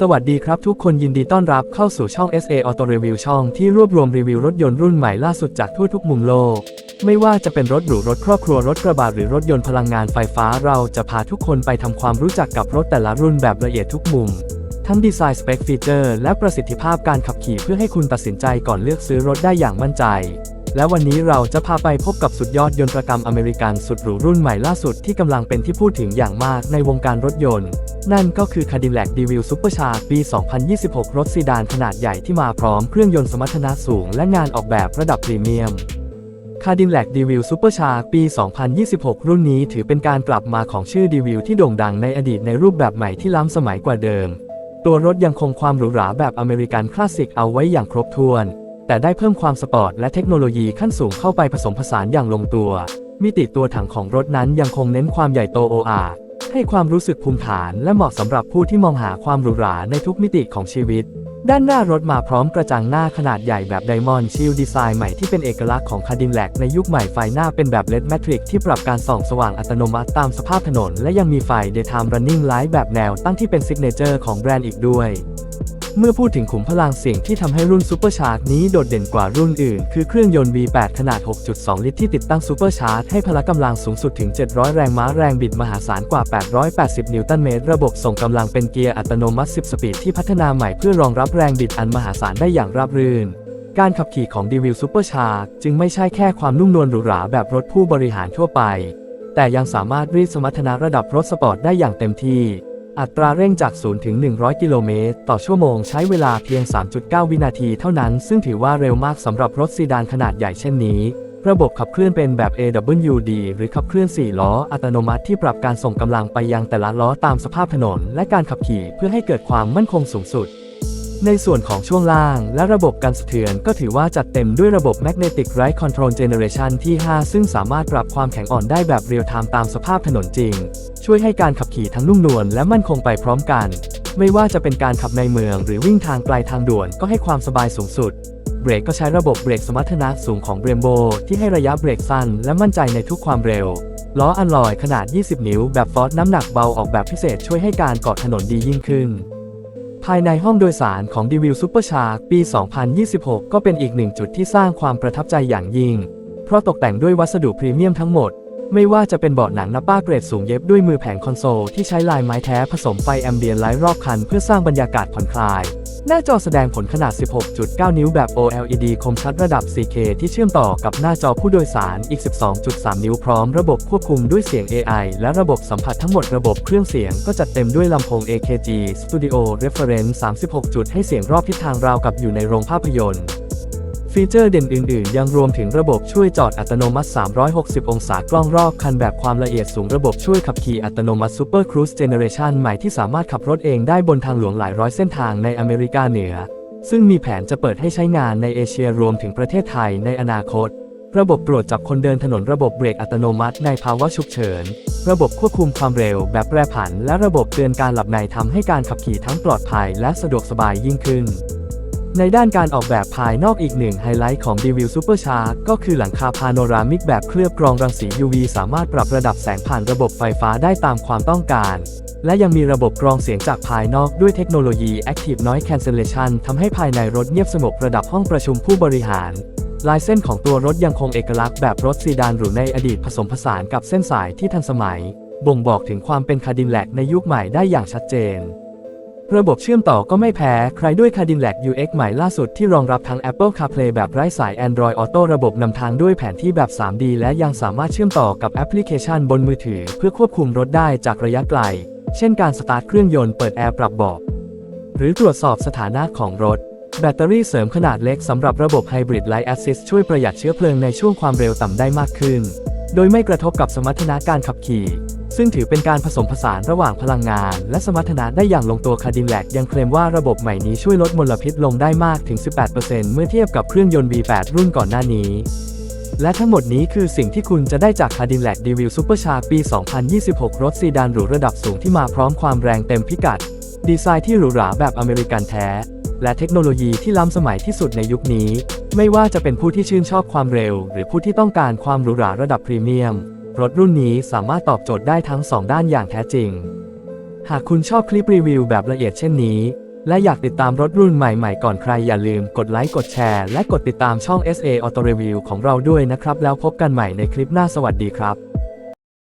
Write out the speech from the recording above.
สวัสดีครับทุกคนยินดีต้อนรับเข้าสู่ช่อง SA Auto Review ช่องที่รวบรวมรีวิวรถยนต์รุ่นใหม่ล่าสุดจากทั่วทุกมุมโลก ไม่ว่าจะเป็นรถหรูรถครอบครัวรถกระบะหรือรถยนต์พลังงานไฟฟ้าเราจะพาทุกคนไปทำความรู้จักกับรถแต่ละรุ่นแบบละเอียดทุกมุม ทั้งดีไซน์สเปคฟีเจอร์และประสิทธิภาพการขับขี่เพื่อให้คุณตัดสินใจก่อนเลือกซื้อรถได้อย่างมั่นใจ และวันนี้เราจะพาไปพบกับสุดยอดยนตรกรรมอเมริกันสุดหรูรุ่นใหม่ล่าสุดที่กำลังเป็นที่พูดถึงอย่างมากในวงการรถยนต์ นั่นก็คือ Cadillac DeVille Supercharge ปี 2026 รถซีดานขนาดใหญ่ที่มาพร้อมเครื่องยนต์สมรรถนะสูงและงานออกแบบระดับพรีเมียม Cadillac DeVille Supercharge ปี 2026 รุ่นนี้ถือเป็นการกลับมาของชื่อ DeVille ที่โด่งดังในอดีตในรูปแบบใหม่ที่ล้ำสมัยกว่าเดิม ตัวรถยังคงความหรูหราแบบอเมริกันคลาสสิกเอาไว้อย่างครบถ้วน แต่ได้เพิ่มความสปอร์ตและเทคโนโลยีขั้นสูงเข้าไปผสมผสานอย่างลงตัว มิติตัวถังของรถนั้นยังคงเน้นความใหญ่โตโออาให้ความรู้สึกภูมิฐานและเหมาะสำหรับผู้ที่มองหาความหรูหราในทุกมิติของชีวิต ด้านหน้ารถมาพร้อมกระจังหน้าขนาดใหญ่แบบไดมอนด์ชิลดีไซน์ใหม่ที่เป็นเอกลักษณ์ของคาดินแลกในยุคใหม่ไฟหน้าเป็นแบบเลดแมทริกที่ปรับการส่องสว่างอัตโนมัติตามสภาพถนน และยังมีไฟ Daytime Running Light แบบแนวตั้งที่เป็นซิกเนเจอร์ของแบรนด์อีกด้วย เมื่อพูดถึงขุมพลังเสียงที่ทำให้รุ่นซูเปอร์ชาร์จนี้โดดเด่นกว่ารุ่นอื่น คือเครื่องยนต์ V8 ขนาด 6.2 ลิตรที่ติดตั้งซูเปอร์ชาร์จให้พละกำลังสูงสุดถึง 700 แรงม้าแรงบิดมหาศาลกว่า 880 นิวตันเมตร ระบบส่งกำลังเป็นเกียร์อัตโนมัติ 10 สปีดที่พัฒนาใหม่เพื่อรองรับแรงบิดอันมหาศาลได้อย่างราบรื่นการขับขี่ของ d e v i l Super Charge จึงไม่ใช่แค่ความนุ่มนวลหรูหราแบบรถผู้บริหารทั่วไป แต่ยังสามารถรีดสมรรถนะระดับรถสปอร์ตได้อย่างเต็มที่ อัตราเร่งจาก 0 ถึง 100 กิโลเมตร ต่อชั่วโมงใช้เวลาเพียง 3.9 วินาทีเท่านั้น ซึ่งถือว่าเร็วมากสำหรับรถซีดานขนาดใหญ่เช่นนี้ ระบบขับเคลื่อนเป็นแบบ AWD หรือขับเคลื่อน 4 ล้อ อัตโนมัติที่ปรับการส่งกำลังไปยังแต่ละล้อตามสภาพถนน และการขับขี่เพื่อให้เกิดความมั่นคงสูงสุด ในส่วนของช่วงล่างและระบบการสะเทือนก็ถือว่าจัดเต็มด้วยระบบ Magnetic Ride Control Generation ที่ 5 ซึ่งสามารถปรับความแข็งอ่อนได้แบบเรียลไทม์ตามสภาพถนนจริง ช่วยให้การขับขี่ทั้งนุ่มนวลและมั่นคงไปพร้อมกัน ไม่ว่าจะเป็นการขับในเมืองหรือวิ่งทางไกลทางด่วนก็ให้ความสบายสูงสุด เบรกก็ใช้ระบบเบรกสมรรถนะสูงของเบรมโบที่ให้ระยะเบรกสั้นและมั่นใจในทุกความเร็ว ล้ออัลลอยขนาด 20 นิ้วแบบฟอร์ดน้ำหนักเบาออกแบบพิเศษช่วยให้การเกาะถนนดียิ่งขึ้นภายในห้องโดยสารของ d e v i l Supercharge ปี 2026 ก็เป็นอีกหนึ่งจุดที่สร้างความประทับใจอย่างยิ่ง เพราะตกแต่งด้วยวัสดุพรีเมียมทั้งหมด ไม่ว่าจะเป็นเบาะหนังนับป้าเกรดสูงเย็บด้วยมือแผงคอนโซลที่ใช้ลายไม้แท้ผสมไฟแอมเบียนไลท์รอบคันเพื่อสร้างบรรยากาศผ่อนคลาย หน้าจอแสดงผลขนาด 16.9 นิ้วแบบ OLED คมชัดระดับ 4K ที่เชื่อมต่อกับหน้าจอผู้โดยสารอีก 12.3 นิ้วพร้อมระบบควบคุมด้วยเสียง AI และระบบสัมผัสทั้งหมดระบบเครื่องเสียงก็จัดเต็มด้วยลำโพง AKG Studio Reference 36 จุดให้เสียงรอบทิศทางราวกับอยู่ในโรงภาพยนตร์ ฟีเจอร์เด่นอื่น ๆ ยังรวมถึงระบบช่วยจอดอัตโนมัติ 360 องศากล้องรอบคันแบบความละเอียดสูงระบบช่วยขับขี่อัตโนมัติ Super Cruise Generation ใหม่ที่สามารถขับรถเองได้บนทางหลวงหลายร้อยเส้นทางในอเมริกาเหนือ ซึ่งมีแผนจะเปิดให้ใช้งานในเอเชียรวมถึงประเทศไทยในอนาคต ระบบตรวจจับคนเดินถนนระบบเบรกอัตโนมัติในภาวะฉุกเฉิน ระบบควบคุมความเร็วแบบแปรผัน และระบบเตือนการหลับในทำให้การขับขี่ทั้งปลอดภัย และสะดวกสบายยิ่งขึ้น ในด้านการออกแบบภายนอกอีกหนึ่งไฮไลท์ของ d e v i l Supercharge ก็คือหลังคาพาโนรามิกแบบเคลือบกรองรังสี UV สามารถปรับระดับแสงผ่านระบบไฟฟ้าได้ตามความต้องการ และยังมีระบบกรองเสียงจากภายนอกด้วยเทคโนโลยี Active Noise Cancellation ทำให้ภายในรถเงียบสงบระดับห้องประชุมผู้บริหาร ลายเส้นของตัวรถยังคงเอกลักษณ์แบบรถซีดานหรูในอดีตผสมผสานกับเส้นสายที่ทันสมัย บ่งบอกถึงความเป็นคาดินแลกในยุคใหม่ได้อย่างชัดเจน ระบบเชื่อมต่อก็ไม่แพ้ ใครด้วย Cadillac UX ใหม่ล่าสุดที่รองรับทั้ง Apple CarPlay แบบไร้สาย Android Auto ระบบนำทางด้วยแผนที่แบบ 3D และยังสามารถเชื่อมต่อกับแอปพลิเคชันบนมือถือ เพื่อควบคุมรถได้จากระยะไกล เช่นการสตาร์ทเครื่องยนต์เปิดแอร์ปรับเบาะหรือตรวจสอบสถานะของรถ แบตเตอรี่เสริมขนาดเล็กสำหรับระบบ Hybrid Light Assist ช่วยประหยัดเชื้อเพลิงในช่วงความเร็วต่ำได้มากขึ้น โดยไม่กระทบกับสมรรถนะการขับขี่ ซึ่งถือเป็นการผสมผสานระหว่างพลังงาน และสมรรถนะได้อย่างลงตัวคาดินแลกยังเคลมว่าระบบใหม่นี้ช่วยลดมลพิษลงได้มากถึง 18%เมื่อเทียบกับเครื่องยนต์ V8 รุ่นก่อนหน้านี้ และทั้งหมดนี้คือสิ่งที่คุณจะได้จาก Cadillac DeVille Supercharge ปี 2026 รถซีดานหรูระดับสูงที่มาพร้อมความแรงเต็มพิกัด ดีไซน์ที่หรูหราแบบอเมริกันแท้ และเทคโนโลยีที่ล้ำสมัยที่สุดในยุคนี้ ไม่ว่าจะเป็นผู้ที่ชื่นชอบความเร็ว หรือผู้ที่ต้องการความหรูหราระดับพรีเมียม รถรุ่นนี้สามารถตอบโจทย์ได้ทั้ง 2 ด้านอย่างแท้จริง หากคุณชอบคลิปรีวิวแบบละเอียดเช่นนี้ และอยากติดตามรถรุ่นใหม่ๆก่อนใครอย่าลืมกดไลค์กดแชร์ และกดติดตามช่อง SA Auto Review ของเราด้วยนะครับ แล้วพบกันใหม่ในคลิปหน้าสวัสดีครับ